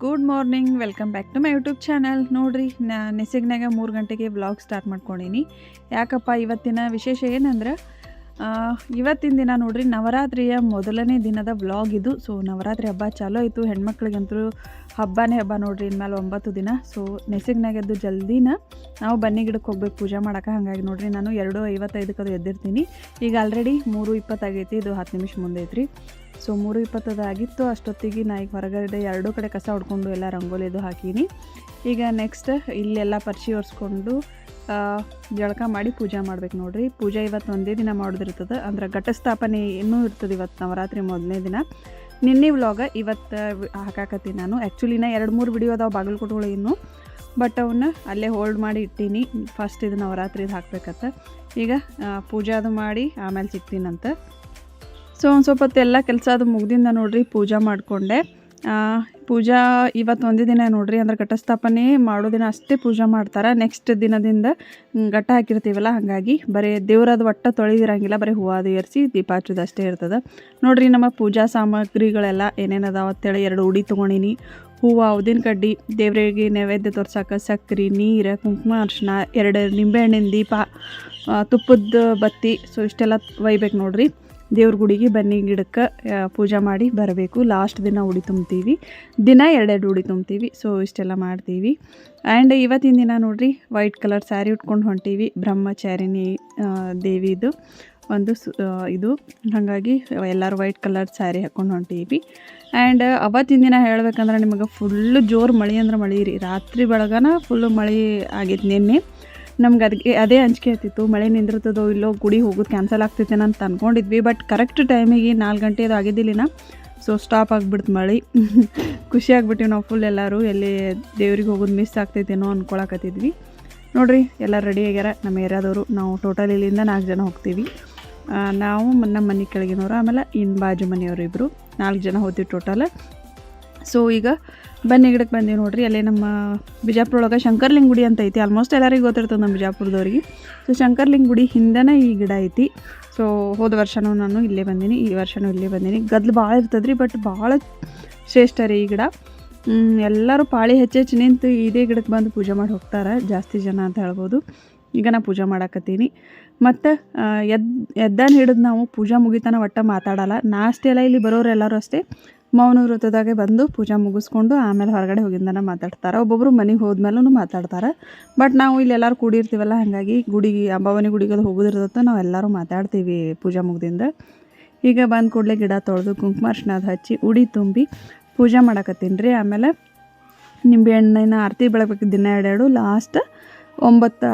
Good morning, welcome back to my YouTube channel. ನೋಡಿರಿ, ನಾ ನೆಸಗ್ನಾಗ ಮೂರು ಗಂಟೆಗೆ ವ್ಲಾಗ್ ಸ್ಟಾರ್ಟ್ ಮಾಡ್ಕೊಂಡೀನಿ. ಯಾಕಪ್ಪ, ಇವತ್ತಿನ ವಿಶೇಷ ಏನಂದ್ರೆ ಇವತ್ತಿನ ದಿನ ನೋಡ್ರಿ, ನವರಾತ್ರಿಯ ಮೊದಲನೇ ದಿನದ ವ್ಲಾಗ್ ಇದು. ಸೊ, ನವರಾತ್ರಿ ಹಬ್ಬ ಚಾಲೋ ಆಯಿತು. ಹೆಣ್ಮಕ್ಳಿಗಂತೂ ಹಬ್ಬನೇ ಹಬ್ಬ ನೋಡ್ರಿ ಇನ್ಮೇಲೆ ಒಂಬತ್ತು ದಿನ. ಸೊ ನೆಸಗ್ನಾಗೆದ್ದು ಜಲ್ದಿನ ನಾವು ಬನ್ನಿ ಗಿಡಕ್ಕೆ ಹೋಗ್ಬೇಕು, ಪೂಜೆ ಮಾಡೋಕೆ ಹಾಗಾಗಿ ನೋಡ್ರಿ, ನಾನು ಎರಡು ಐವತ್ತೈದಕ್ಕೆ ಅದು ಎದ್ದಿರ್ತೀನಿ. ಈಗ ಆಲ್ರೆಡಿ ಮೂರು ಇಪ್ಪತ್ತಾಗೈತಿ, ಇದು ಹತ್ತು ನಿಮಿಷ ಮುಂದೆ ಐತ್ರಿ. ಸೊ ಮೂರು ಇಪ್ಪತ್ತದ ಆಗಿತ್ತು ಅಷ್ಟೊತ್ತಿಗೆ ನಾ ಈಗ ಹೊರಗಡೆ ಎರಡೂ ಕಡೆ ಕಸ ಹೊಡ್ಕೊಂಡು ಎಲ್ಲ ರಂಗೋಲಿದು ಹಾಕೀನಿ. ಈಗ ನೆಕ್ಸ್ಟ್ ಇಲ್ಲೆಲ್ಲ ಪರ್ಚಿ ಒರೆಸ್ಕೊಂಡು ಜಳಕ ಮಾಡಿ ಪೂಜೆ ಮಾಡ್ಬೇಕು ನೋಡ್ರಿ. ಪೂಜೆ ಇವತ್ತು ಒಂದೇ ದಿನ ಮಾಡೋದಿರ್ತದೆ, ಅಂದ್ರೆ ಘಟಸ್ಥಾಪನೆ ಇನ್ನೂ ಇರ್ತದೆ ಇವತ್ತು ನವರಾತ್ರಿ ಮೊದಲನೇ ದಿನ. ನಿನ್ನೆ ವ್ಲಾಗ ಇವತ್ತು ಹಾಕಾಕತ್ತೀನಿ ನಾನು. ಆ್ಯಕ್ಚುಲಿ ನಾ ಎರಡು ಮೂರು ವಿಡಿಯೋ ಅದಾವ ಬಾಗಲಕೋಟೆಗಳು ಇನ್ನು. ಬಟ್ ಅವನ್ನ ಅಲ್ಲೇ ಹೋಲ್ಡ್ ಮಾಡಿ ಇಟ್ಟೀನಿ. ಫಸ್ಟ್ ಇದು ನವರಾತ್ರಿದು ಹಾಕ್ಬೇಕತ್ತ ಈಗ ಪೂಜೆ ಅದು ಮಾಡಿ ಆಮೇಲೆ ಸಿಗ್ತೀನಂತ. ಸೊ ಒಂದು ಸ್ವಲ್ಪ ಹೊತ್ತು ಎಲ್ಲ ಕೆಲಸ ಅದು ಮುಗ್ದಿಂದ ನೋಡಿರಿ, ಪೂಜಾ ಮಾಡಿಕೊಂಡೆ. ಪೂಜಾ ಇವತ್ತು ಒಂದೇ ದಿನ ನೋಡ್ರಿ, ಅಂದ್ರೆ ಘಟಸ್ಥಾಪನೆ ಮಾಡೋ ದಿನ ಅಷ್ಟೇ ಪೂಜೆ ಮಾಡ್ತಾರೆ. ನೆಕ್ಸ್ಟ್ ದಿನದಿಂದ ಘಟ ಘಟ್ಟ ಹಾಕಿರ್ತೀವಲ್ಲ, ಹಾಗಾಗಿ ಬರೀ ದೇವ್ರದ್ದು ಒಟ್ಟ ತೊಳೆದಿರಂಗಿಲ್ಲ, ಬರೀ ಹೂವು ಅದು ಏರಿಸಿ ದೀಪ ಹಚ್ಚೋದು ಅಷ್ಟೇ ಇರ್ತದೆ. ನೋಡ್ರಿ ನಮ್ಮ ಪೂಜಾ ಸಾಮಗ್ರಿಗಳೆಲ್ಲ ಏನೇನು ಅದಾವ ಅಂತೇಳಿ ಎರಡು ಉಡಿ ತೊಗೊಂಡಿನಿ. ಹೂವು ಉದಿನ ಕಡ್ಡಿ, ದೇವರಿಗೆ ನೈವೇದ್ಯ ತೋರ್ಸಕ್ಕೆ ಸಕ್ರೆ, ನೀರು, ಕುಂಕುಮ ಅರ್ಶಿನ, ಎರಡು ನಿಂಬೆಹಣ್ಣಿನ ದೀಪ ತುಪ್ಪದ ಬತ್ತಿ, ಸೊ ಇಷ್ಟೆಲ್ಲ ಒಯ್ಬೇಕು ನೋಡ್ರಿ. ದೇವ್ರ ಗುಡಿಗೆ ಬನ್ನಿ ಗಿಡಕ್ಕೆ ಪೂಜೆ ಮಾಡಿ ಬರಬೇಕು. ಲಾಸ್ಟ್ ದಿನ ಉಡಿ ತುಂಬ್ತೀವಿ. ದಿನ ಎರಡೆರಡು ಉಡಿ ತುಂಬ್ತೀವಿ. ಸೊ ಇಷ್ಟೆಲ್ಲ ಮಾಡ್ತೀವಿ. ಆ್ಯಂಡ್ ಇವತ್ತಿನ ದಿನ ನೋಡ್ರಿ ವೈಟ್ ಕಲರ್ ಸ್ಯಾರಿ ಉಟ್ಕೊಂಡು ಹೊಂಟೀವಿ. ಬ್ರಹ್ಮಚಾರಿಣಿ ದೇವಿದು ಒಂದು ಇದು. ಹಾಗಾಗಿ ಎಲ್ಲರೂ ವೈಟ್ ಕಲರ್ ಸ್ಯಾರಿ ಹಾಕ್ಕೊಂಡು ಹೊಂಟೀವಿ. ಆ್ಯಂಡ್ ಅವತ್ತಿನ ದಿನ ಹೇಳ್ಬೇಕಂದ್ರೆ ನಿಮಗೆ ಫುಲ್ಲು ಜೋರು ಮಳೆ ಅಂದ್ರೆ ಮಳೆ ರೀ ರಾತ್ರಿ ಬೆಳಗನ ಫುಲ್ಲು ಮಳೆ ಆಗಿತ್ತು ನಿನ್ನೆ. ನಮ್ಗೆ ಅದಕ್ಕೆ ಅದೇ ಅಂಜಿಕೆ ಆಗ್ತಿತ್ತು, ಮಳೆ ನಿಂದಿರ್ತದೋ ಇಲ್ಲೋ, ಗುಡಿ ಹೋಗೋದು ಕ್ಯಾನ್ಸಲ್ ಆಗ್ತೈತೆ ಅಂತ ಅಂದ್ಕೊಂಡಿದ್ವಿ ಬಟ್ ಕರೆಕ್ಟ್ ಟೈಮಿಗೆ ನಾಲ್ಕು ಗಂಟೆ ಅದು ಆಗಿದ್ದಿಲ್ಲಿನ ಸೊ ಸ್ಟಾಪ್ ಆಗಿಬಿಡ್ತು ಮಳೆ. ಖುಷಿ ಆಗ್ಬಿಟ್ಟಿವಿ ನಾವು ಫುಲ್ ಎಲ್ಲರೂ, ಎಲ್ಲಿ ದೇವ್ರಿಗೆ ಹೋಗೋದು ಮಿಸ್ ಆಗ್ತೈತೇನೋ ಅಂದ್ಕೊಳಕತ್ತಿದ್ವಿ ನೋಡಿರಿ ಎಲ್ಲ ರೆಡಿ ಆಗ್ಯಾರ? ನಮ್ಮ ಏರಿಯಾದವರು ನಾವು ಟೋಟಲ್ ಇಲ್ಲಿಂದ ನಾಲ್ಕು ಜನ ಹೋಗ್ತೀವಿ. ನಾವು ನಮ್ಮ ಮನೆ ಕೆಳಗಿನವರು, ಆಮೇಲೆ ಇನ್ನು ಬಾಜು ಮನೆಯವರು ಇಬ್ಬರು ನಾಲ್ಕು ಜನ ಹೋಗ್ತೀವಿ ಟೋಟಲ್ ಸೊ ಈಗ ಬನ್ನಿ ಗಿಡಕ್ಕೆ ಬಂದೀವಿ ನೋಡ್ರಿ. ಅಲ್ಲೇ ನಮ್ಮ ಬಿಜಾಪುರೊಳಗೆ ಶಂಕರ್ಲಿಂಗ ಗುಡಿ ಅಂತ ಐತಿ. ಆಲ್ಮೋಸ್ಟ್ ಎಲ್ಲರಿಗೂ ಗೊತ್ತಿರ್ತದೆ ನಮ್ಮ ಬಿಜಾಪುರದವ್ರಿಗೆ. ಸೊ ಶಂಕರ್ಲಿಂಗ ಗುಡಿ ಹಿಂದೆನೇ ಈ ಗಿಡ ಐತಿ. ಸೊ ಹೋದ ವರ್ಷನೂ ನಾನು ಇಲ್ಲೇ ಬಂದೀನಿ. ಈ ವರ್ಷನೂ ಇಲ್ಲೇ ಬಂದೀನಿ. ಗದ್ಲು ಭಾಳ ಇರ್ತದೆ ಬಟ್ ಭಾಳ ಶ್ರೇಷ್ಠ ರೀ ಈ ಗಿಡ. ಎಲ್ಲರೂ ಪಾಳಿ ಹೆಚ್ಚೆಚ್ಚು ನಿಂತು ಇದೇ ಗಿಡಕ್ಕೆ ಬಂದು ಪೂಜೆ ಮಾಡಿ ಹೋಗ್ತಾರೆ. ಜಾಸ್ತಿ ಜನ ಅಂತ ಹೇಳ್ಬೋದು. ಈಗ ನಾ ಪೂಜೆ ಮಾಡಾಕತ್ತೀನಿ. ಮತ್ತು ಎದ್ದು ಎದ್ದಾನ ಹಿಡಿದು ನಾವು ಪೂಜಾ ಮುಗಿತನ ಒಟ್ಟ ಮಾತಾಡಲ್ಲ. ನಾ ಅಷ್ಟೇ ಅಲ್ಲ, ಇಲ್ಲಿ ಬರೋರು ಎಲ್ಲರೂ ಅಷ್ಟೇ. ಮೌನ ವೃತ್ತದಾಗೆ ಬಂದು ಪೂಜೆ ಮುಗಿಸ್ಕೊಂಡು ಆಮೇಲೆ ಹೊರಗಡೆ ಹೋಗಿಂದನ ಮಾತಾಡ್ತಾರೆ. ಒಬ್ಬೊಬ್ಬರು ಮನೆಗೆ ಹೋದ್ಮೇಲೂ ಮಾತಾಡ್ತಾರೆ. ಬಟ್ ನಾವು ಇಲ್ಲಿ ಎಲ್ಲರೂ ಕೂಡಿರ್ತೀವಲ್ಲ, ಹಾಗಾಗಿ ಗುಡಿಗೆ, ಅಂಬಾವನಿ ಗುಡಿಗೆ ಹೋಗೋದಿರ್ತೈತೆ ನಾವು ಎಲ್ಲರೂ ಮಾತಾಡ್ತೀವಿ ಪೂಜೆ ಮುಗ್ದಿಂದ. ಈಗ ಬಂದ ಕೂಡಲೇ ಗಿಡ ತೊಳೆದು ಕುಂಕುಮ ಅದು ಹಚ್ಚಿ ಉಡಿ ತುಂಬಿ ಪೂಜೆ ಮಾಡಕತ್ತೀನಿ ರೀ. ಆಮೇಲೆ ನಿಂಬೆಹಣ್ಣಿನ ಆರತಿ ಬೆಳಗ್ಬೇಕು, ದಿನ ಎರಡೆರಡು ಲಾಸ್ಟ್ ಒಂಬತ್ತು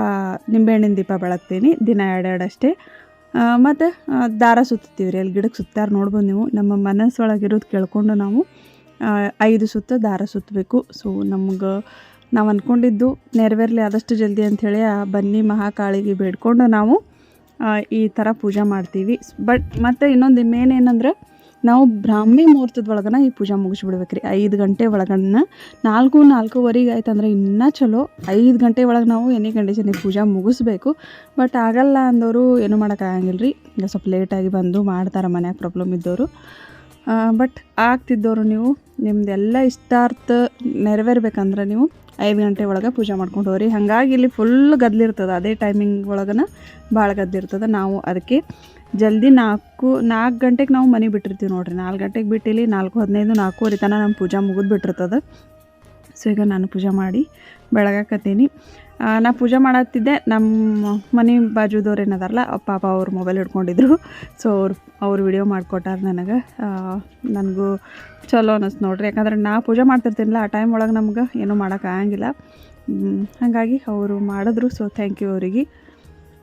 ನಿಂಬೆಹಣ್ಣಿನ ದೀಪ ಬೆಳಗ್ತೀನಿ. ದಿನ ಎರಡೆರಡು ಅಷ್ಟೇ. ಮತ್ತು ದಾರ ಸುತ್ತೀವಿ ರೀ ಅಲ್ಲಿ ಗಿಡಕ್ಕೆ ಸುತ್ತಾರ ನೋಡ್ಬೋದು ನೀವು. ನಮ್ಮ ಮನಸ್ಸೊಳಗಿರೋದು ಕೇಳಿಕೊಂಡು ನಾವು ಐದು ಸುತ್ತ ದಾರ ಸುತ್ತಬೇಕು. ಸೊ ನಮ್ಗೆ, ನಾವು ಅಂದ್ಕೊಂಡಿದ್ದು ನೆರವೇರಲಿ ಆದಷ್ಟು ಜಲ್ದಿ ಅಂಥೇಳಿ ಆ ಬನ್ನಿ ಮಹಾಕಾಳಿಗೆ ಬೇಡ್ಕೊಂಡು ನಾವು ಈ ಥರ ಪೂಜೆ ಮಾಡ್ತೀವಿ. ಬಟ್ ಮತ್ತು ಇನ್ನೊಂದು ಮೇನ್ ಏನಂದ್ರೆ ನಾವು ಬ್ರಾಹ್ಮಿ ಮುಹೂರ್ತದ ಒಳಗನ ಈ ಪೂಜೆ ಮುಗಿಸ್ಬಿಡ್ಬೇಕು ರೀ ಐದು ಗಂಟೆ ಒಳಗನ್ನ ನಾಲ್ಕು, ನಾಲ್ಕೂವರೆಗೆ ಆಯ್ತಂದ್ರೆ ಇನ್ನೂ ಚಲೋ. ಐದು ಗಂಟೆ ಒಳಗೆ ನಾವು ಎನಿ ಕಂಡೀಷನಿಗೆ ಪೂಜೆ ಮುಗಿಸ್ಬೇಕು. ಬಟ್ ಆಗಲ್ಲ ಅಂದವರು ಏನು ಮಾಡೋಕ್ಕಾಗಂಗಿಲ್ಲ ರೀ ಈಗ ಸ್ವಲ್ಪ ಲೇಟಾಗಿ ಬಂದು ಮಾಡ್ತಾರೆ ಮನ್ಯಾಗ ಪ್ರಾಬ್ಲಮ್ ಇದ್ದವರು. ಬಟ್ ಆಗ್ತಿದ್ದವರು ನೀವು. ನಿಮ್ದೆಲ್ಲ ಇಷ್ಟಾರ್ಥ ನೆರವೇರ್ಬೇಕಂದ್ರೆ ನೀವು ಐದು ಗಂಟೆ ಒಳಗೆ ಪೂಜೆ ಮಾಡ್ಕೊಂಡು ಹೋಗ್ರಿ. ಹಾಗಾಗಿ ಇಲ್ಲಿ ಫುಲ್ ಗದ್ಲಿರ್ತದೆ. ಅದೇ ಟೈಮಿಂಗ್ ಒಳಗನ ಭಾಳ ಗದ್ಲಿರ್ತದೆ. ನಾವು ಅದಕ್ಕೆ ಜಲ್ದಿ ನಾಲ್ಕು ನಾಲ್ಕು ಗಂಟೆಗೆ ನಾವು ಮನೆ ಬಿಟ್ಟಿರ್ತೀವಿ ನೋಡಿರಿ. ನಾಲ್ಕು ಗಂಟೆಗೆ ಬಿಟ್ಟಿಲ್ಲಿ ನಾಲ್ಕು, ಹದಿನೈದು, ನಾಲ್ಕೂವರೆ ತನಕ ನಮ್ಮ ಪೂಜೆ ಮುಗಿದು ಬಿಟ್ಟಿರ್ತದೆ. ಸೊ ಈಗ ನಾನು ಪೂಜೆ ಮಾಡಿ ಬೆಳಗಾಕತ್ತೀನಿ. ನಾ ಪೂಜೆ ಮಾಡತ್ತಿದ್ದೆ. ನಮ್ಮ ಮನೆ ಬಾಜುದವ್ರು ಏನದಾರಲ್ಲ ಪಾಪ ಅವ್ರು ಮೊಬೈಲ್ ಹಿಡ್ಕೊಂಡಿದ್ರು. ಸೊ ಅವ್ರು ಅವ್ರು ವಿಡಿಯೋ ಮಾಡಿಕೊಟ್ಟಾರ ನನಗೆ. ನನಗೂ ಚಲೋ ಅನ್ನಿಸ್ತು ನೋಡ್ರಿ. ಯಾಕಂದ್ರೆ ನಾ ಪೂಜೆ ಮಾಡ್ತಿರ್ತೀನಲ್ಲ ಆ ಟೈಮ್ ಒಳಗೆ ನಮ್ಗೆ ಏನೂ ಮಾಡೋಕ್ಕಾಗಂಗಿಲ್ಲ ಹಾಗಾಗಿ ಅವರು ಮಾಡಿದ್ರು. ಸೊ ಥ್ಯಾಂಕ್ ಯು ಅವರಿಗೆ.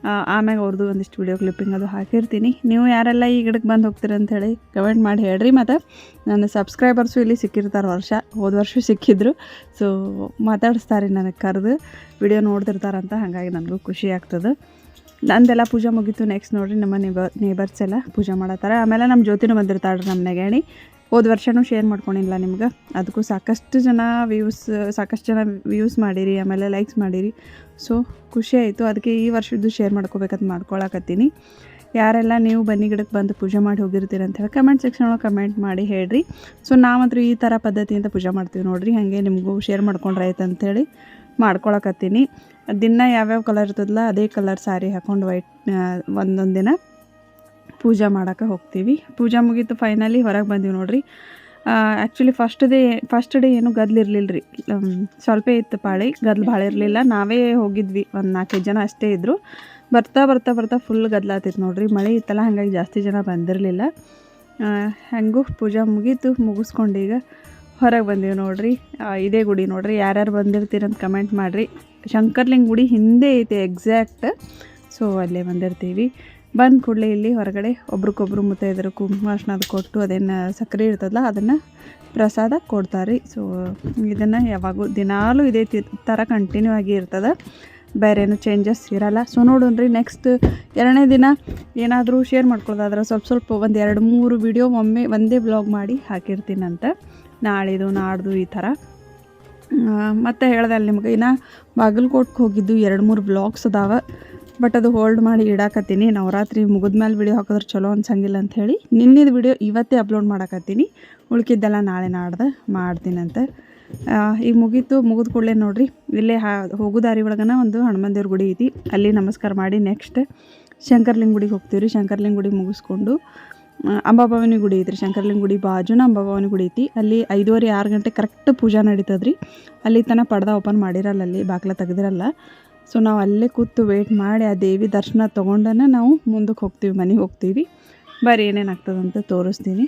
ಆಮ್ಯಾಗ ಅವ್ರದ್ದು ಒಂದಿಷ್ಟು ವಿಡಿಯೋ ಕ್ಲಿಪ್ಪಿಂಗ್ ಅದು ಹಾಕಿರ್ತೀನಿ. ನೀವು ಯಾರೆಲ್ಲ ಈ ಗಿಡಕ್ಕೆ ಬಂದು ಹೋಗ್ತೀರ ಹೇಳಿ ಕಮೆಂಟ್ ಮಾಡಿ ಹೇಳ್ರಿ. ಮತ್ತು ನನ್ನ ಸಬ್ಸ್ಕ್ರೈಬರ್ಸು ಇಲ್ಲಿ ಸಿಕ್ಕಿರ್ತಾರೆ ವರ್ಷ. ಹೋದ ವರ್ಷ ಸಿಕ್ಕಿದ್ರು. ಸೊ ಮಾತಾಡಿಸ್ತಾರೆ ನನಗೆ ಕರೆದು. ವಿಡಿಯೋ ನೋಡ್ತಿರ್ತಾರಂತ ಹಾಗಾಗಿ ನನಗೂ ಖುಷಿ ಆಗ್ತದೆ. ನಂದೆಲ್ಲ ಪೂಜೆ ಮುಗೀತು. ನೆಕ್ಸ್ಟ್ ನೋಡ್ರಿ ನಮ್ಮ ನೇಬರ್ ನೇಬರ್ಸ್ ಎಲ್ಲ ಪೂಜೆ ಮಾಡತ್ತಾರೆ. ಆಮೇಲೆ ನಮ್ಮ ಜ್ಯೋತಿನೂ ಬಂದಿರ್ತಾಳ್ರಿ ನಮ್ಮ ನೆಗಣಿ. ಹೋದ ವರ್ಷನೂ ಶೇರ್ ಮಾಡ್ಕೊಂಡಿಲ್ಲ ನಿಮ್ಗೆ. ಅದಕ್ಕೂ ಸಾಕಷ್ಟು ಜನ ವ್ಯೂಸ್ ಸಾಕಷ್ಟು ಜನ ವ್ಯೂಸ್ ಮಾಡಿರಿ, ಆಮೇಲೆ ಲೈಕ್ಸ್ ಮಾಡಿರಿ. ಸೊ ಖುಷಿ ಆಯಿತು. ಅದಕ್ಕೆ ಈ ವರ್ಷದ್ದು ಶೇರ್ ಮಾಡ್ಕೋಬೇಕಂತ ಮಾಡ್ಕೊಳಕತ್ತೀನಿ. ಯಾರೆಲ್ಲ ನೀವು ಬನ್ನಿ ಗಿಡಕ್ಕೆ ಬಂದು ಪೂಜೆ ಮಾಡಿ ಹೋಗಿರ್ತೀರ ಅಂತ ಹೇಳಿ ಕಮೆಂಟ್ ಸೆಕ್ಷನ್ ಒಳಗೆ ಕಮೆಂಟ್ ಮಾಡಿ ಹೇಳ್ರಿ. ಸೊ ನಾವಂತೂ ಈ ಥರ ಪದ್ಧತಿಯಿಂದ ಪೂಜೆ ಮಾಡ್ತೀವಿ ನೋಡ್ರಿ. ಹಾಗೆ ನಿಮಗೂ ಶೇರ್ ಮಾಡ್ಕೊಂಡ್ರೆ ಆಯ್ತು ಅಂಥೇಳಿ ಮಾಡ್ಕೊಳಕತ್ತೀನಿ. ದಿನ ಯಾವ್ಯಾವ ಕಲರ್ ಇರ್ತದಲ್ಲ ಅದೇ ಕಲರ್ ಸ್ಯಾರಿ ಹಾಕ್ಕೊಂಡು ವೈಟ್ ಒಂದೊಂದು ದಿನ ಪೂಜೆ ಮಾಡೋಕೆ ಹೋಗ್ತೀವಿ. ಪೂಜೆ ಮುಗೀತು ಫೈನಲಿ ಹೊರಗೆ ಬಂದೀವಿ ನೋಡ್ರಿ. Actually first day first day ಏನು ಗದ್ಲಿರಲಿಲ್ಲ ರೀ ಸ್ವಲ್ಪ ಇತ್ತು ಪಾಳಿ, ಗದ್ಲು ಭಾಳ ಇರಲಿಲ್ಲ. ನಾವೇ ಹೋಗಿದ್ವಿ, ಒಂದು ನಾಲ್ಕೈದು ಜನ ಅಷ್ಟೇ ಇದ್ದರು ಬರ್ತಾ ಬರ್ತಾ ಬರ್ತಾ ಫುಲ್ ಗದ್ಲಾತಿತ್ತು ನೋಡ್ರಿ. ಮಳೆ ಇತ್ತಲ್ಲ, ಹಾಗಾಗಿ ಜಾಸ್ತಿ ಜನ ಬಂದಿರಲಿಲ್ಲ. ಹೆಂಗೂ ಪೂಜೆ ಮುಗೀತು, ಮುಗಿಸ್ಕೊಂಡು ಈಗ ಹೊರಗೆ ಬಂದೀವಿ ನೋಡ್ರಿ. ಇದೇ ಗುಡಿ ನೋಡ್ರಿ. ಯಾರ್ಯಾರು ಬಂದಿರ್ತೀರಂತ ಕಮೆಂಟ್ ಮಾಡಿರಿ. ಶಂಕರ್ಲಿಂಗ್ ಗುಡಿ ಹಿಂದೆ ಐತೆ ಎಕ್ಸಾಕ್ಟ್ ಸೊ ಅಲ್ಲೇ ಬಂದಿರ್ತೀವಿ. ಬಂದ ಕೂಡಲೇ ಇಲ್ಲಿ ಹೊರಗಡೆ ಒಬ್ರಿಗೊಬ್ರು ಮುತ್ತೈದರು ಅರ್ಶಿನ ಅದು ಕೊಟ್ಟು ಅದೇನು ಸಕ್ಕರೆ ಇರ್ತದಲ್ಲ, ಅದನ್ನು ಪ್ರಸಾದ ಕೊಡ್ತಾರೆ. ಸೊ ಇದನ್ನು ಯಾವಾಗೂ ದಿನಾಲೂ ಇದೇ ಥರ ಕಂಟಿನ್ಯೂ ಆಗಿ ಇರ್ತದೆ. ಬೇರೆ ಏನು ಚೇಂಜಸ್ ಇರಲ್ಲ. ಸೊ ನೋಡೋಣ್ರಿ ನೆಕ್ಸ್ಟ್ ಎರಡನೇ ದಿನ ಏನಾದರೂ ಶೇರ್ ಮಾಡ್ಕೊಳ್ಳೋದಾದ್ರೆ ಸ್ವಲ್ಪ ಸ್ವಲ್ಪ ಒಂದು ಎರಡು ಮೂರು ವಿಡಿಯೋ ಒಮ್ಮೆ ಒಂದೇ ಬ್ಲಾಗ್ ಮಾಡಿ ಹಾಕಿರ್ತೀನಂತ. ನಾಳಿದು, ನಾಡ್ದು ಈ ಥರ ಮತ್ತು ಹೇಳ್ದೆ ಅಲ್ಲಿ ನಿಮ್ಗೆ, ಇನ್ನು ಬಾಗಲಕೋಟ್ಗೆ ಹೋಗಿದ್ದು ಎರಡು ಮೂರು ಬ್ಲಾಗ್ಸ್ ಅದಾವ. ಬಟ್ ಅದು ಹೋಲ್ಡ್ ಮಾಡಿ ಇಡಾಕತ್ತೀನಿ. ನವರಾತ್ರಿ ಮುಗಿದ್ಮೇಲೆ ವಿಡಿಯೋ ಹಾಕಿದ್ರೆ ಚಲೋ ಅನ್ಸಂಗಿಲ್ಲ ಹೇಳಿ ನಿನ್ನೆದು ವಿಡಿಯೋ ಇವತ್ತೇ ಅಪ್ಲೋಡ್ ಮಾಡಾಕತ್ತೀನಿ. ಉಳ್ಕಿದ್ದೆಲ್ಲ ನಾಳೆ ನಾಡ್ದೆ ಮಾಡ್ತೀನಂತೆ. ಈಗ ಮುಗೀತು, ಮುಗಿದ ಕೂಡಲೇ ನೋಡ್ರಿ. ಇಲ್ಲೇ ಹಾ ಹೋಗೋ ದಾರಿ ಒಳಗನ ಒಂದು ಹನುಮಾನ್ ದೇವ್ರ ಗುಡಿ ಐತಿ. ಅಲ್ಲಿ ನಮಸ್ಕಾರ ಮಾಡಿ ನೆಕ್ಸ್ಟ್ ಶಂಕರ್ಲಿಂಗ ಗುಡಿಗೆ ಹೋಗ್ತೀವಿ ರೀ ಶಂಕರ್ಲಿಂಗ ಗುಡಿ ಮುಗಿಸ್ಕೊಂಡು ಅಂಬಾಭವನಿ ಗುಡಿ ಐತ್ರಿ. ಶಂಕರ್ಲಿಂಗ ಗುಡಿ ಬಾಜುನ ಅಂಬಾಭವಾನಿ ಗುಡಿ ಐತಿ. ಅಲ್ಲಿ ಐದುವರೆ ಆರು ಗಂಟೆ ಕರೆಕ್ಟ್ ಪೂಜಾ ನಡೀತದ್ರಿ. ಅಲ್ಲಿ ತನಕ ಪಡ್ದ ಓಪನ್ ಮಾಡಿರಲ್ಲ, ಅಲ್ಲಿ ಬಾಗ್ಲ ತೆಗ್ದಿರಲ್ಲ. ಸೊ ನಾವು ಅಲ್ಲೇ ಕೂತು ವೇಟ್ ಮಾಡಿ ಆ ದೇವಿ ದರ್ಶನ ತೊಗೊಂಡನ ನಾವು ಮುಂದಕ್ಕೆ ಹೋಗ್ತೀವಿ, ಮನೆಗೆ ಹೋಗ್ತೀವಿ. ಬರೀ ಏನೇನು ಆಗ್ತದಂತ ತೋರಿಸ್ತೀನಿ.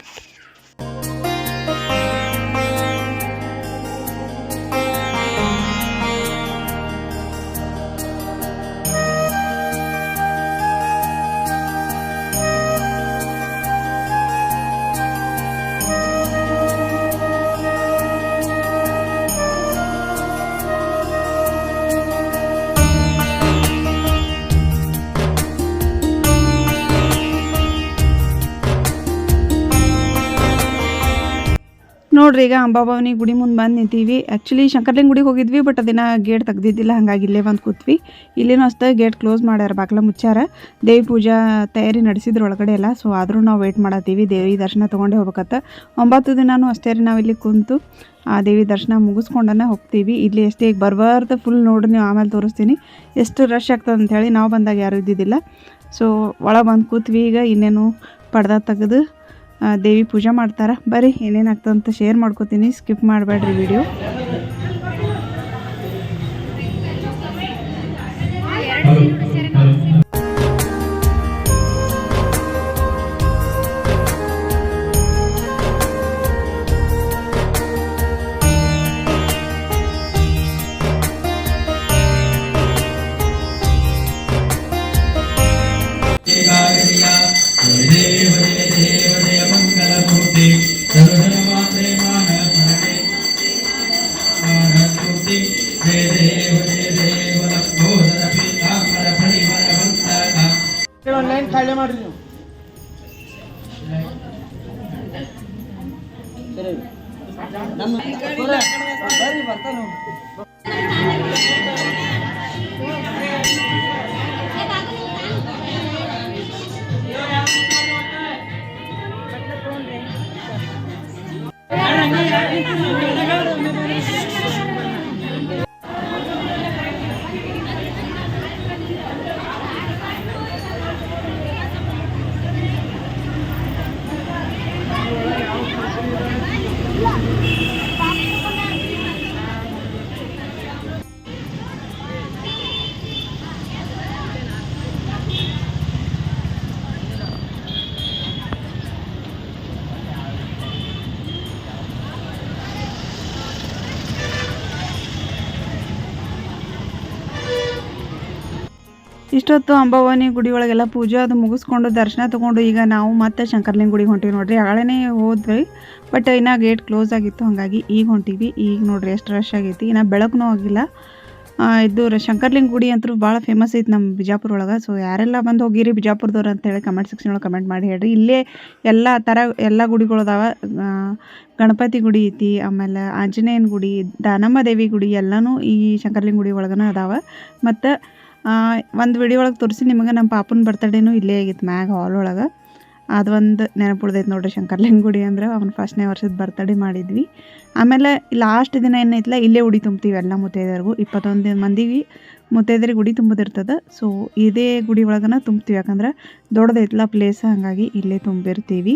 ನೋಡ್ರಿ, ಈಗ ಅಂಬಾಭವಾನಿ ಗುಡಿ ಮುಂದೆ ಬಂದು ನಿಂತೀವಿ. ಆ್ಯಕ್ಚುಲಿ ಶಂಕರ್ಲಿಂಗ್ ಗುಡಿಗೆ ಹೋಗಿದ್ವಿ ಬಟ್ ಅದನ್ನ ಗೇಟ್ ತೆಗ್ದಿದ್ದಿಲ್ಲ, ಹಾಗಾಗಿ ಇಲ್ಲೇ ಬಂದು ಕೂತ್ವಿ. ಇಲ್ಲೇನೂ ಅಷ್ಟೇ ಗೇಟ್ ಕ್ಲೋಸ್ ಮಾಡ್ಯಾರ, ಬಾಗ್ಲ ಮುಚ್ಚಾರ ದೇವಿ ಪೂಜಾ ತಯಾರಿ ನಡೆಸಿದ್ರು ಒಳಗಡೆ ಎಲ್ಲ ಸೊ ಆದರೂ ನಾವು ವೆಯ್ಟ್ ಮಾಡತ್ತೀವಿ, ದೇವಿ ದರ್ಶನ ತೊಗೊಂಡೇ ಹೋಗ್ಬೇಕತ್ತ ಒಂಬತ್ತು ದಿನಾನು ಅಷ್ಟೇ ರೀ ನಾವು ಇಲ್ಲಿ ಕುಂತು, ಆ ದೇವಿ ದರ್ಶನ ಮುಗಿಸ್ಕೊಂಡನ ಹೋಗ್ತೀವಿ. ಇಲ್ಲಿ ಎಷ್ಟೇ ಈಗ ಬರ್ಬಾರ್ದು ಫುಲ್ ನೋಡಿ, ನೀವು ಆಮೇಲೆ ತೋರಿಸ್ತೀನಿ. ಎಷ್ಟು ರಶ್ ಆಗ್ತದೆ ಹೇಳಿ ನಾವು ಬಂದಾಗ ಯಾರೂ ಇದ್ದಿದ್ದಿಲ್ಲ. ಸೊ ಒಳಗೆ ಬಂದು ಕೂತ್ವಿ, ಈಗ ಇನ್ನೇನು ಪಡ್ದ ತೆಗೆದು ದೇವಿ ಪೂಜೆ ಮಾಡ್ತಾರೆ. ಬರಿ ಏನೇನು ಅಂತ ಶೇರ್ ಮಾಡ್ಕೋತೀನಿ. ಸ್ಕಿಪ್ ಮಾಡಬೇಡ್ರಿ ವಿಡಿಯೋ ಆನ್ಲೈನ್ ಖಾಲಿ ಮಾಡ್ರಿ ನೀವು ಸರಿ ನಮ್ಮ ಬರ್ರಿ ಬರ್ತಾನೆ ಇಷ್ಟೊತ್ತು ಅಂಬಾವನಿ ಗುಡಿ ಒಳಗೆಲ್ಲ ಪೂಜೆ ಅದು ಮುಗಿಸ್ಕೊಂಡು ದರ್ಶನ ತಗೊಂಡು ಈಗ ನಾವು ಮತ್ತೆ ಶಂಕರ್ಲಿಂಗ್ ಗುಡಿಗೆ ಹೊಂಟೀವಿ ನೋಡ್ರಿ. ಆಗಲೇ ಹೋದ್ವಿ ಬಟ್ ಇನ್ನು ಗೇಟ್ ಕ್ಲೋಸ್ ಆಗಿತ್ತು. ಹಾಗಾಗಿ ಈಗ ಹೊಂಟೀವಿ. ಈಗ ನೋಡ್ರಿ ಎಷ್ಟು ರಶ್ ಆಗೈತಿ. ಇನ್ನು ಬೆಳಕುನೂ ಆಗಿಲ್ಲ. ಇದು ಶಂಕರ್ಲಿಂಗ್ ಶಂಕರ್ಲಿಂಗ ಗುಡಿ ಅಂತೂ ಭಾಳ ಫೇಮಸ್ ಐತಿ ನಮ್ಮ ಬಿಜಾಪುರ ಒಳಗೆ. ಸೊ ಯಾರೆಲ್ಲ ಬಂದು ಹೋಗಿರಿ ಬಿಜಾಪುರದವ್ರು ಅಂತೇಳಿ ಕಮೆಂಟ್ ಸೆಕ್ಷನ್ ಒಳಗೆ ಕಮೆಂಟ್ ಮಾಡಿ ಹೇಳ್ರಿ. ಇಲ್ಲೇ ಎಲ್ಲ ಥರ ಎಲ್ಲ ಗುಡಿಗಳದಾವ ಗಣಪತಿ ಗುಡಿ ಐತಿ, ಆಮೇಲೆ ಆಂಜನೇಯನ ಗುಡಿ, ದಾನಮ್ಮ ದೇವಿ ಗುಡಿ ಎಲ್ಲನೂ ಈ ಶಂಕರ್ಲಿಂಗ್ ಗುಡಿ ಒಳಗನ ಅದಾವ. ಮತ್ತು ಒಂದು ವಿಡಿಯೋ ಒಳಗೆ ತೋರಿಸಿ, ನಿಮಗೆ ನಮ್ಮ ಪಾಪನ ಬರ್ತಡೇನೂ ಇಲ್ಲೇ ಆಗಿತ್ತು ಮ್ಯಾಗ ಹಾಲ್ ಒಳಗೆ. ಅದು ಒಂದು ನೆನಪು ಉಳ್ದೈತೆ ನೋಡ್ರಿ ಶಂಕರ್ಲಿಂಗುಡಿ ಅಂದ್ರೆ, ಅವ್ನ ಫಸ್ಟ್ನೇ ವರ್ಷದ ಬರ್ತಡೇ ಮಾಡಿದ್ವಿ. ಆಮೇಲೆ ಲಾಸ್ಟ್ ದಿನ ಏನೈತಿಲ್ಲ ಇಲ್ಲೇ ಉಡಿ ತುಂಬ್ತೀವಿ ಎಲ್ಲ ಮುತ್ತೈದರಿಗೂ ಇಪ್ಪತ್ತೊಂದು ಮಂದಿಗೆ ಮುತ್ತೈದರಿಗೆ ಉಡಿ ತುಂಬೋದಿರ್ತದೆ. ಸೊ ಇದೇ ಗುಡಿ ಒಳಗನ ತುಂಬ್ತೀವಿ. ಯಾಕಂದ್ರೆ ದೊಡ್ಡದೈತಲ್ಲ ಪ್ಲೇಸ್ ಹಾಗಾಗಿ ಇಲ್ಲೇ ತುಂಬಿರ್ತೀವಿ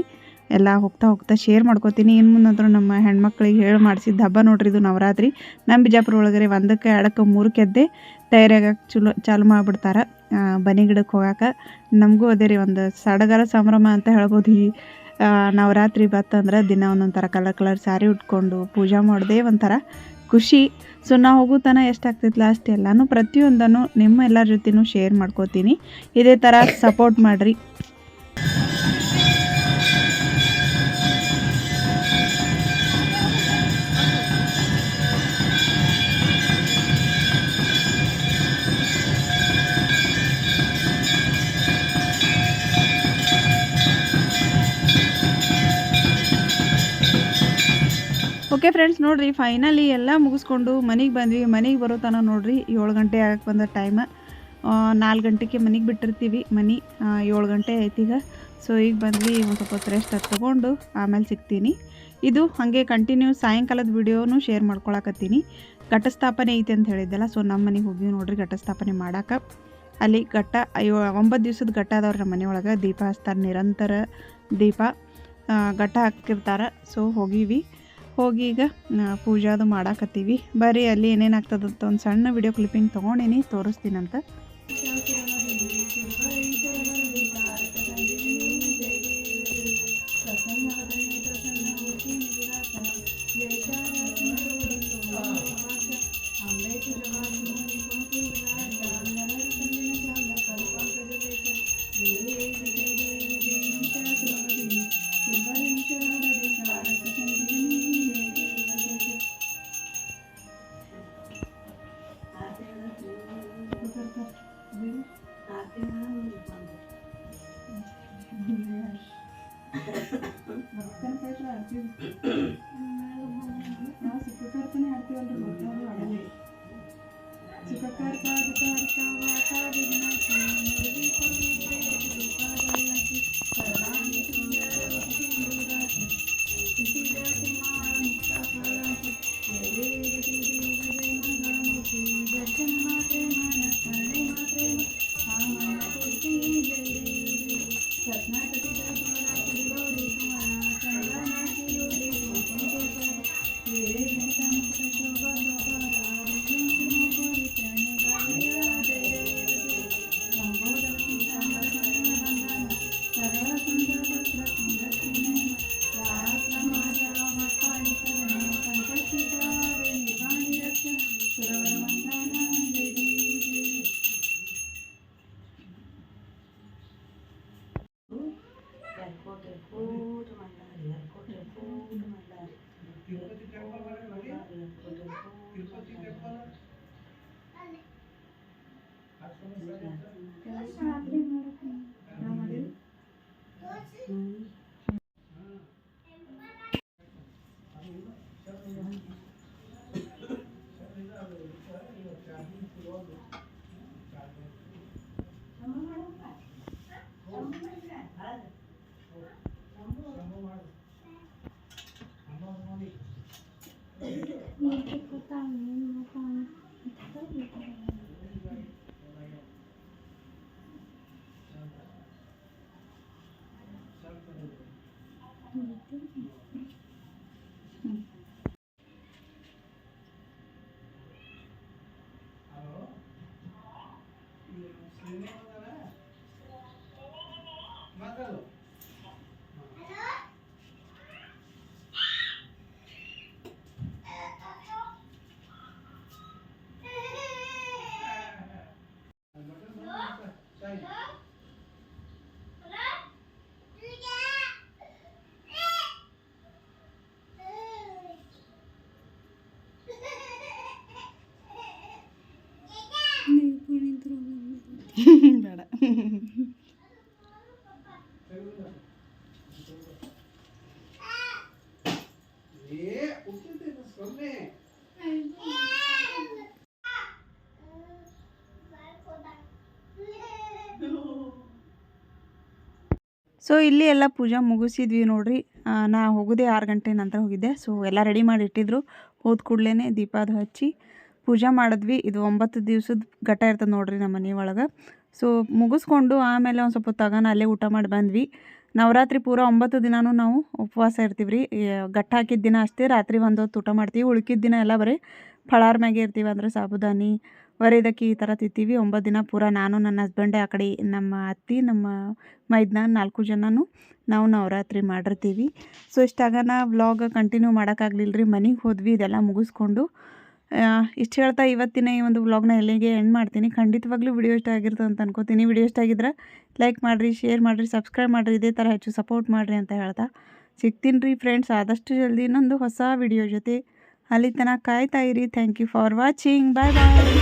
ಎಲ್ಲ ಹೋಗ್ತಾ ಹೋಗ್ತಾ ಶೇರ್ ಮಾಡ್ಕೋತೀನಿ. ಇನ್ನು ಮುಂದಂತರೂ ನಮ್ಮ ಹೆಣ್ಮಕ್ಳಿಗೆ ಹೇಳಿ ಮಾಡಿಸಿದ ಹಬ್ಬ ನೋಡ್ರಿ ಇದು ನವರಾತ್ರಿ. ನಮ್ಮ ಬಿಜಾಪುರ ಒಳಗರೆ ಒಂದಕ್ಕೆ ಎರಡಕ್ಕೆ ಮೂರಕ್ಕೆ ಎದ್ದೆ ತಯಾರಾಗಕ್ಕೆ ಚಲೋ ಚಾಲು ಮಾಡಿಬಿಡ್ತಾರೆ. ಬನಿ ಗಿಡಕ್ಕೆ ಹೋಗಾಕ. ನಮಗೂ ಅದೇ ರೀ ಒಂದು ಸಡಗರ ಸಂಭ್ರಮ ಅಂತ ಹೇಳ್ಬೋದು ಈ ನವರಾತ್ರಿ ಬತ್ತಂದ್ರೆ ದಿನ ಒಂದೊಂಥರ ಕಲರ್ ಕಲರ್ ಸ್ಯಾರಿ ಉಟ್ಕೊಂಡು ಪೂಜೆ ಮಾಡೋದೇ ಒಂಥರ ಖುಷಿ. ಸೊ ನಾವು ಹೋಗೋ ತನ ಎಷ್ಟಾಗ್ತೈತಿ ಲಾಸ್ಟ್ ಎಲ್ಲನೂ ಪ್ರತಿಯೊಂದನ್ನು ನಿಮ್ಮ ಎಲ್ಲರ ಜೊತೆನೂ ಶೇರ್ ಮಾಡ್ಕೋತೀನಿ. ಇದೇ ಥರ ಸಪೋರ್ಟ್ ಮಾಡಿರಿ. ಓಕೆ ಫ್ರೆಂಡ್ಸ್ ನೋಡ್ರಿ ಫೈನಲಿ ಎಲ್ಲ ಮುಗಿಸ್ಕೊಂಡು ಮನೆಗೆ ಬಂದ್ವಿ. ಮನೆಗೆ ಬರೋ ತನಕ ನೋಡ್ರಿ, ಏಳು ಗಂಟೆ ಆಗಕ್ಕೆ ಬಂದ ಟೈಮ್ ನಾಲ್ಕು ಗಂಟೆಗೆ ಮನೆಗೆ ಬಿಟ್ಟಿರ್ತೀವಿ ಮನೆ. ಏಳು ಗಂಟೆ ಆಯ್ತು ಈಗ. ಸೊ ಈಗ ಬಂದ್ವಿ, ಒಂದು ಸ್ವಲ್ಪ ಹೊತ್ತು ರೆಸ್ಟ್ ಅದು ತೊಗೊಂಡು ಆಮೇಲೆ ಸಿಗ್ತೀನಿ. ಇದು ಹಾಗೆ ಕಂಟಿನ್ಯೂ ಸಾಯಂಕಾಲದ ವಿಡಿಯೋನು ಶೇರ್ ಮಾಡ್ಕೊಳಕತ್ತೀನಿ. ಘಟಸ್ಥಾಪನೆ ಐತೆ ಅಂತ ಹೇಳಿದ್ದೆಲ್ಲ ಸೊ ನಮ್ಮ ಮನೆಗೆ ಹೋಗಿ ನೋಡ್ರಿ ಘಟಸ್ಥಾಪನೆ ಮಾಡಕ್ಕೆ ಅಲ್ಲಿ ಘಟ್ಟ, ಅಯ್ಯೋ, ಒಂಬತ್ತು ದಿವ್ಸದ ಘಟ್ಟ ಅದಾವ್ರಿ ನಮ್ಮ ಮನೆಯೊಳಗೆ ದೀಪ ಹಚ್ತಾರೆ ನಿರಂತರ ದೀಪ. ಘಟ್ಟ ಹಾಕಿರ್ತಾರೆ ಸೊ ಹೋಗೀವಿ. ಹೋಗಿ ಈಗ ಪೂಜಾ ಪೂಜಾದು ಮಾಡಾಕತ್ತೀವಿ. ಬರೀ ಅಲ್ಲಿ ಏನೇನಾಗ್ತದಂತ ಒಂದು ಸಣ್ಣ ವಿಡಿಯೋ ಕ್ಲಿಪ್ಪಿಂಗ್ ತೊಗೊಂಡೇನಿ ತೋರಿಸ್ತೀನಂತ. shall I have in? আমাদের? ಸೊ ಇಲ್ಲಿ ಎಲ್ಲ ಪೂಜೆ ಮುಗಿಸಿದ್ವಿ ನೋಡ್ರಿ. ನಾ ಹೋಗೋದೇ ಆರು ಗಂಟೆ ನಂತರ ಹೋಗಿದ್ದೆ. ಸೊ ಎಲ್ಲ ರೆಡಿ ಮಾಡಿ ಇಟ್ಟಿದ್ರು ಹೋದ ಕೂಡಲೇ ದೀಪ ಹಚ್ಚಿ ಪೂಜೆ ಮಾಡಿದ್ವಿ. ಇದು ಒಂಬತ್ತು ದಿವ್ಸದ ಘಟ ಇರ್ತದೆ ನೋಡ್ರಿ ನಮ್ಮ ಮನೆ ಒಳಗೆ. ಸೊ ಮುಗಿಸ್ಕೊಂಡು ಆಮೇಲೆ ಒಂದು ಸ್ವಲ್ಪ ತಗೊಂಡು ಅಲ್ಲೇ ಊಟ ಮಾಡಿ ಬಂದ್ವಿ. ನವರಾತ್ರಿ ಪೂರ ಒಂಬತ್ತು ದಿನವೂ ನಾವು ಉಪವಾಸ ಇರ್ತೀವಿ ರೀ ಗಟ್ಟ ಹಾಕಿದ ದಿನ ಅಷ್ಟೇ. ರಾತ್ರಿ ಒಂದು ಹೊತ್ತು ಊಟ ಮಾಡ್ತೀವಿ. ಉಳ್ಕಿದ ದಿನ ಎಲ್ಲ ಬರೀ ಫಳಾರ್ ಮ್ಯಾಗೆ ಇರ್ತೀವಿ ಅಂದ್ರೆ ಸಾಬುದಾನಿ ವರೇದಕ್ಕಿ ಈ ಥರ ತಿಂತೀವಿ. ಒಂಬತ್ತು ದಿನ ಪೂರ ನಾನು, ನನ್ನ ಹಸ್ಬೆಂಡ್ ಆ ಕಡೆ ನಮ್ಮ ಅತ್ತಿ, ನಮ್ಮ ಮೈದ್ನ ನಾಲ್ಕು ಜನನೂ ನಾವು ನವರಾತ್ರಿ ಮಾಡಿರ್ತೀವಿ. ಸೊ ಇಷ್ಟಾಗನ ವ್ಲಾಗ್ ಕಂಟಿನ್ಯೂ ಮಾಡೋಕ್ಕಾಗಲಿಲ್ಲ ರೀ ಮನೆಗೆ ಹೋದ್ವಿ, ಇದೆಲ್ಲ ಮುಗಿಸ್ಕೊಂಡು. ಇಷ್ಟು ಹೇಳ್ತಾ ಇವತ್ತಿನ ಈ ಒಂದು ವ್ಲಾಗ್ನ ಎಲ್ಲಿಗೆ ಎಂಡ್ ಮಾಡ್ತೀನಿ. ಖಂಡಿತವಾಗ್ಲೂ ವಿಡಿಯೋ ಇಷ್ಟ ಆಗಿರ್ತದೆ ಅಂತ ಅನ್ಕೋತೀನಿ. ವಿಡಿಯೋ ಇಷ್ಟ ಆಗಿದ್ರೆ ಲೈಕ್ ಮಾಡಿರಿ ಶೇರ್ ಮಾಡಿರಿ ಸಬ್ಸ್ಕ್ರೈಬ್ ಮಾಡಿರಿ. ಇದೇ ಥರ ಹೆಚ್ಚು ಸಪೋರ್ಟ್ ಮಾಡಿರಿ ಅಂತ ಹೇಳ್ತಾ ಸಿಗ್ತೀನಿ ರೀ ಫ್ರೆಂಡ್ಸ್ ಆದಷ್ಟು ಜಲ್ದಿ ಇನ್ನೊಂದು ಹೊಸ ವಿಡಿಯೋ ಜೊತೆ ಅಲ್ಲಿ ತನಕ ಕಾಯ್ತಾ ಇರಿ thank you for watching bye bye